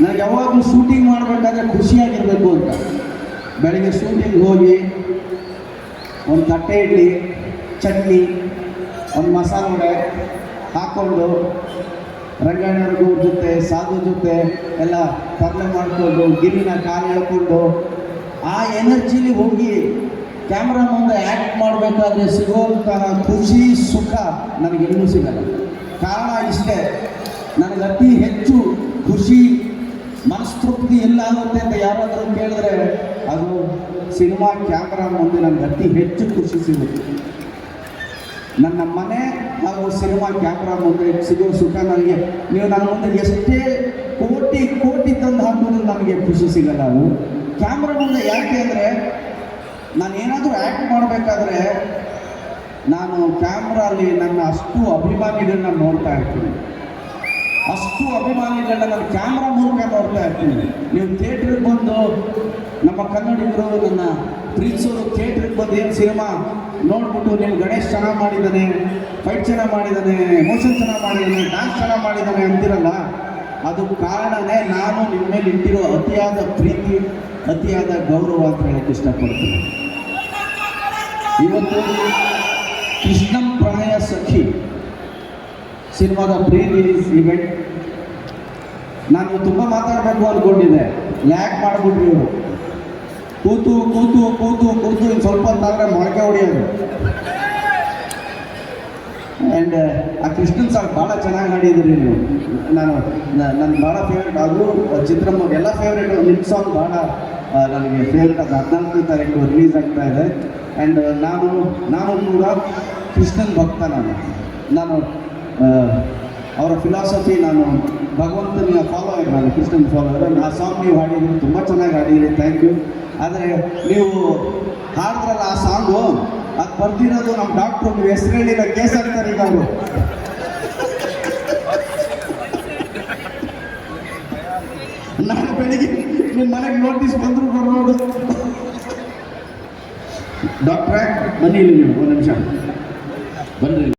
ನನಗೆ ಯಾವಾಗಲೂ ಶೂಟಿಂಗ್ ಮಾಡಬೇಕಾದ್ರೆ ಖುಷಿಯಾಗಿರಬೇಕು ಅಂತ. ಬೆಳಗ್ಗೆ ಶೂಟಿಂಗ್ ಹೋಗಿ ಒಂದು ತಟ್ಟೆ ಇಡ್ಲಿ, ಚಟ್ನಿ, ಒಂದು ಮಸಾಲೆ ವಡೆ ಹಾಕ್ಕೊಂಡು ರಂಗಣ್ಣವ್ರಿಗೂ ಜೊತೆ, ಸಾಧು ಜೊತೆ ಎಲ್ಲ ತರಲೆ ಮಾಡಿಕೊಂಡು ಗಿರಿನ ಕಾಲು ಎಳ್ಕೊಂಡು ಆ ಎನರ್ಜಿಲಿ ಹೋಗಿ ಕ್ಯಾಮ್ರಾ ಮುಂದೆ ಆ್ಯಕ್ಟ್ ಮಾಡಬೇಕಾದ್ರೆ ಸಿಗುವಂತಹ ಖುಷಿ, ಸುಖ ನನಗೆ ಇನ್ನೂ ಸಿಗಲ್ಲ. ಕಾರಣ ಇಷ್ಟೇ. ನನಗೆ ಅತಿ ಹೆಚ್ಚು ಖುಷಿ, ಮನಸ್ತೃಪ್ತಿ ಎಲ್ಲಾಗುತ್ತೆ ಅಂತ ಯಾರಾದರೂ ಕೇಳಿದ್ರೆ, ಅದು ಸಿನಿಮಾ ಕ್ಯಾಮ್ರಾ ಮುಂದೆ ನನಗೆ ಅತಿ ಹೆಚ್ಚು ಖುಷಿ ಸಿಗುತ್ತೆ. ನನ್ನ ಮನೆ ಹಾಗೂ ಸಿನಿಮಾ ಕ್ಯಾಮ್ರಾ ಮುಂದೆ ಸಿಗೋ ಸುಖ ನನಗೆ. ನೀವು ನನ್ನ ಮುಂದೆ ಎಷ್ಟೇ ಕೋಟಿ ಕೋಟಿ ತಂದು ಹಾಕೋದು ನನಗೆ ಖುಷಿ ಸಿಗಲ್ಲ ಅದು. ಕ್ಯಾಮ್ರಾ ಮುಂದೆ ಯಾಕೆ ಅಂದರೆ, ನಾನು ಏನಾದರೂ ಆ್ಯಕ್ಟ್ ಮಾಡಬೇಕಾದ್ರೆ, ನಾನು ಕ್ಯಾಮ್ರಲ್ಲಿ ನನ್ನ ಅಷ್ಟು ಅಭಿಮಾನಿಗಳನ್ನ ನೋಡ್ತಾ ಇರ್ತೀನಿ. ಅಷ್ಟು ಅಭಿಮಾನಿಗಳನ್ನ ನಾನು ಕ್ಯಾಮ್ರಾ ಮೂಲಕ ನೋಡ್ತಾ ಇರ್ತೀನಿ. ನೀವು ಥಿಯೇಟ್ರಿಗೆ ಬಂದು ನಮ್ಮ ಕನ್ನಡಿಗರು ನನ್ನ ಪ್ರೀತಿಸೋರು ಥಿಯೇಟ್ರಿಗೆ ಬಂದು ಏನು ಸಿನಿಮಾ ನೋಡ್ಬಿಟ್ಟು ನೀವು ಗಣೇಶ್ ಚೆನ್ನಾಗಿ ಮಾಡಿದ್ದಾನೆ ಫೈಟ್ ಚೆನ್ನಾಗಿ ಮಾಡಿದ್ದಾನೆ ಎಮೋಷನ್ ಚೆನ್ನಾಗಿ ಮಾಡಿದ್ದಾನೆ ಡ್ಯಾನ್ಸ್ ಚೆನ್ನಾಗಿ ಮಾಡಿದ್ದಾನೆ ಅಂತಿರಲ್ಲ, ಅದು ಕಾರಣನೇ ನಾನು ನಿಮ್ಮ ಮೇಲೆ ಇಟ್ಟಿರೋ ಅತಿಯಾದ ಪ್ರೀತಿ, ಅತಿಯಾದ ಗೌರವ ಅಂತ ಹೇಳಕ್ಕೆ ಇಷ್ಟಪಡ್ತೀನಿ. ಇವತ್ತು ಕೃಷ್ಣಂ ಪ್ರಣಯ ಸಖಿ ಸಿನಿಮಾದ ಪ್ರೀ ರಿಲೀಸ್ ಇವೆಂಟ್ ನಾನು ತುಂಬ ಮಾತಾಡಬೇಕು ಅಂದ್ಕೊಂಡಿದ್ದೆ ಲ್ಯಾಕ್ ಮಾಡಿಬಿಟ್ರಿ ಇವರು. ಕೂತು ಕೂತು ಕೂತು ಕೂತು ಇನ್ನು ಸ್ವಲ್ಪ ಅಂತಂದ್ರೆ ಮೊಳಕೆ ಹೊಡೆಯೋದು. ಆ್ಯಂಡ್ ಆ ಕೃಷ್ಣನ್ ಸಾಂಗ್ ಭಾಳ ಚೆನ್ನಾಗಿ ಹಾಡಿದ್ರಿ ನೀವು ನಾನು ನನ್ನ ಭಾಳ ಫೇವ್ರೇಟ್ ಆದರೂ ಚಿತ್ರಮ್ಮ ಎಲ್ಲ ಫೇವ್ರೇಟ್ ನಿಮ್ಮ ಸಾಂಗ್ ಭಾಳ ನನಗೆ ಫೇವ್ರೇಟ್ ಅದು ಹದಿನಾಲ್ಕನೇ ತಾರೀಕು ರಿಲೀಸ್ ಆಗ್ತಾ ಇದೆ. ಆ್ಯಂಡ್ ನಾನು ನಾನು ಕೂಡ ಕೃಷ್ಣನ್ ಭಕ್ತ ನಾನು. ನಾನು ಅವರ ಫಿಲಾಸಫಿ ನಾನು ಭಗವಂತನ ಫಾಲೋವರ್ ನಾನು ಕೃಷ್ಣನ್ ಫಾಲೋವರ್ ಆ ಸಾಂಗ್ ನೀವು ಹಾಡಿದ್ದೀರಿ ತುಂಬ ಚೆನ್ನಾಗಿ ಹಾಡಿದ್ದೀರಿ ಥ್ಯಾಂಕ್ ಯು ಆದರೆ ನೀವು ಹಾಡಿದ್ರಲ್ಲ ಆ ಸಾಂಗು ಅದು ಬರ್ದಿರೋದು ನಮ್ಮ ಡಾಕ್ಟ್ರು ನೀವು ಹೆಸರು ಹೇಳಿರೋ ಕೇಸ್ ಆಗ್ತಾರೆ ಈಗ ಅವರು. ನಾನು ಬೆಳಿಗ್ಗೆ ನಿಮ್ಮ ಮನೆಗೆ ನೋಟಿಸ್ ಬಂದ್ರು ಬರೋದು ಡಾಕ್ಟ್ರೇ ಬನ್ನಿ ನೀವು, ಒಂದು ನಿಮಿಷ. ಬನ್ರಿ.